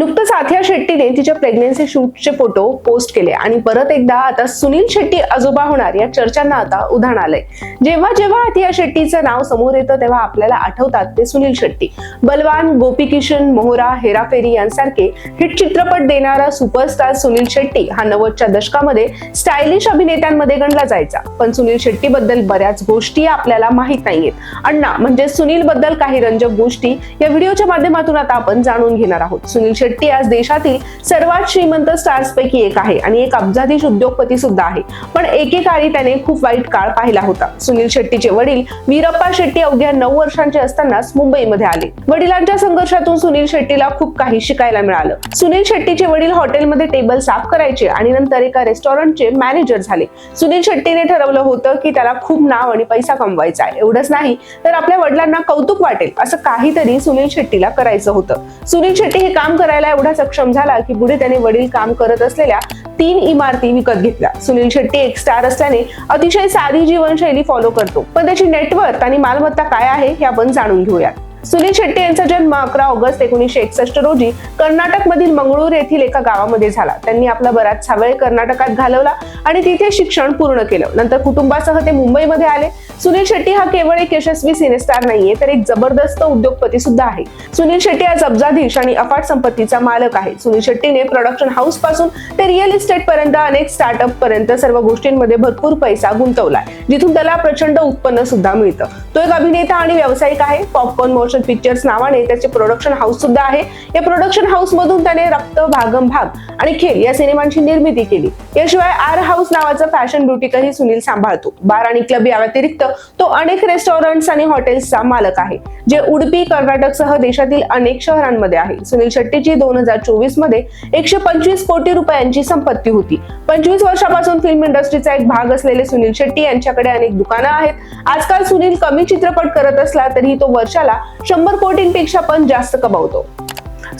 नुकतंच आथिया शेट्टीने तिच्या pregnancy शूटचे photo post केले आणि परत एकदा आता सुनील शेट्टी आजोबा होणार या चर्चांना आता उधाण आलंय. जेव्हा जेव्हा आथिया शेट्टीचं नाव समोर येतं तेव्हा आपल्याला आठवतात ते सुनील शेट्टी. बलवान गोपी किशन मोहरा हेराफेरी यांसारखे हिट चित्रपट देणारा सुपरस्टार सुनील शेट्टी हा नव्वदच्या दशकामध्ये स्टायलिश अभिनेत्यांमध्ये गणला जायचा. पण सुनील शेट्टी बद्दल बऱ्याच गोष्टी आपल्याला माहीत नाहीयेत. अण्णा म्हणजे सुनील बद्दल काही रंजक गोष्टी या व्हिडिओच्या माध्यमातून आता आपण जाणून घेणार आहोत. सुनील शेट्टी आज देशातील सर्वात श्रीमंत स्टार्स पैकी एक आहे आणि एक अब्जाधीश उद्योगपती सुद्धा आहे. पण एकेकाळी त्याने खूप वाईट काळ पाहिला होता. सुनील शेट्टीचे वडील वीरप्पा शेट्टी अवघ्या नऊ वर्षांचे असतानाच मुंबईमध्ये आले. वडिलांच्या संघर्षातून सुनील शेट्टीला खूप काही शिकायला मिळालं. सुनील शेट्टीचे वडील हॉटेलमध्ये टेबल साफ करायचे आणि नंतर एका रेस्टॉरंटचे मॅनेजर झाले. सुनील शेट्टीने ठरवलं होतं की त्याला खूप नाव आणि पैसा कमवायचा आहे. एवढंच नाही तर आपल्या वडिलांना कौतुक वाटेल असं काहीतरी सुनील शेट्टीला करायचं होतं. सुनील शेट्टी हे काम करायला एवढा सक्षम झाला की पुढे त्याने वडील काम करत असलेल्या तीन इमारती विकत घेतल्या. सुनील शेट्टी एक स्टार असल्याने अतिशय साधी जीवनशैली फॉलो करतो. पण त्याची नेटवर्क आणि मालमत्ता काय आहे हे आपण जाणून घेऊयात. सुनील शेट्टी यांचा जन्म अकरा ऑगस्ट एकोणीसशे एकसष्ट रोजी कर्नाटक मधील मंगळूर येथील एका गावामध्ये झाला. त्यांनी आपला बराचसा वेळ कर्नाटकात घालवला आणि तिथे शिक्षण पूर्ण केलं. नंतर कुटुंबासह ते मुंबईमध्ये आले. सुनील शेट्टी हा केवळ एक यशस्वी सिनेस्टार नाहीये तर एक जबरदस्त उद्योगपती सुद्धा आहे. सुनील शेट्टी आज अब्जाधीश आणि अफाट संपत्तीचा मालक आहे. सुनील शेट्टीने प्रोडक्शन हाऊसपासून ते रिअल इस्टेट पर्यंत अनेक स्टार्टअप पर्यंत सर्व गोष्टींमध्ये भरपूर पैसा गुंतवलाय जिथून त्याला प्रचंड उत्पन्न सुद्धा मिळतं. तो एक अभिनेता आणि व्यावसायिक आहे. पॉपकॉर्न मोशन पिक्चर्स नावाने त्याचे प्रोडक्शन हाऊस सुद्धा आहे. या प्रोडक्शन हाऊस मधून त्याने रक्त भागम भाग आणि खेळ या सिनेमांची निर्मिती केली. याशिवाय आर हाऊस नावाचं फॅशन ब्युटिकही सुनील सांभाळतो. बार आणि क्लब या व्यतिरिक्त तो अनेक रेस्टॉरंट्स आणि हॉटेल्सचा मालक आहे जे उडपी कर्नाटक सह देशातील अनेक शहरांमध्ये आहे. सुनील शेट्टीची दोन हजार चोवीसमध्ये एकशे पंचवीस कोटी रुपयांची संपत्ती होती. पंचवीस वर्षापासून फिल्म इंडस्ट्रीचा एक भाग असलेले सुनील शेट्टी यांच्याकडे अनेक दुकानं आहेत. आजकाल सुनील कमी चित्रपट करत असला तरीही तो वर्षाला शंभर कोटींपेक्षा पण जास्त कमावतो.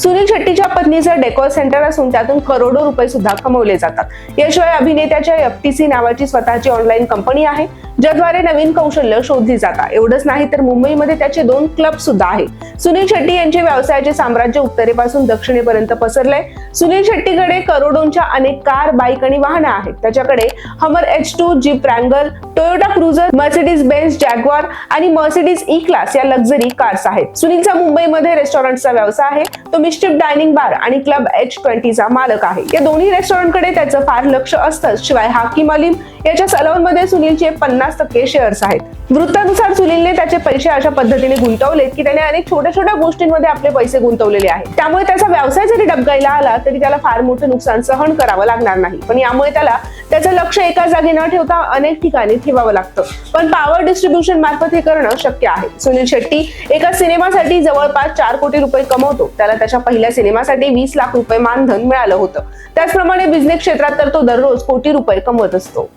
सुनील शेट्टीच्या पत्नीचं डेकोर सेंटर असून त्यातून करोडो रुपये सुद्धा कमवले जातात. याशिवाय अभिनेत्याच्या एफटीसी नावाची स्वतःची ऑनलाईन कंपनी आहे ज्याद्वारे नवीन कौशल्य शोधली जातात एवढंच नाही तर मुंबईमध्ये त्याचे दोन क्लब सुद्धा आहेत सुनील शेट्टी यांचे व्यवसायाचे साम्राज्य उत्तरेपासून दक्षिणेपर्यंत पसरलंय. सुनील शेट्टीकडे करोडोंच्या अनेक कार बाईक आणि वाहनं आहेत. त्याच्याकडे Hummer H two jeep Wrangler Toyota Cruiser Mercedes Benz Jaguar आणि मर्सिडीज ई क्लास या लक्झरी कार्स आहेत. सुनीलचा मुंबईमध्ये रेस्टॉरंटचा व्यवसाय आहे. तो मिस्टिप डायनिंग बार आणि क्लब एच ट्वेंटीचा मालक आहे. या दोन्ही रेस्टॉरंटकडे त्याचं फार लक्ष असतंच शिवाय हाकिम अलीम याच्या सलॉनमध्ये सुनीलचे पन्नास टक्के शेअर्स आहेत. वृत्तानुसार सुनीलने त्याचे पैसे अशा पद्धतीने गुंतवलेत की त्याने अनेक छोट्या छोट्या गोष्टींमध्ये आपले पैसे गुंतवलेले आहेत. त्यामुळे त्याचा व्यवसाय जरी डबकायला आला तरी त्याला फार मोठं नुकसान सहन करावं लागणार नाही. पण यामुळे त्याला त्याचं लक्ष एका जागी न ठेवता अनेक ठिकाणी ठेवावं लागतं. पण पॉवर डिस्ट्रीब्युशन मार्फत हे करणं शक्य आहे. सुनील शेट्टी एका सिनेमासाठी जवळपास चार कोटी रुपये कमवतो. त्याला त्याच्या पहिल्या सिनेमासाठी वीस लाख रुपये मानधन मिळालं होतं. त्याचप्रमाणे बिझनेस क्षेत्रात तर तो दररोज कोटी रुपये कमवत असतो.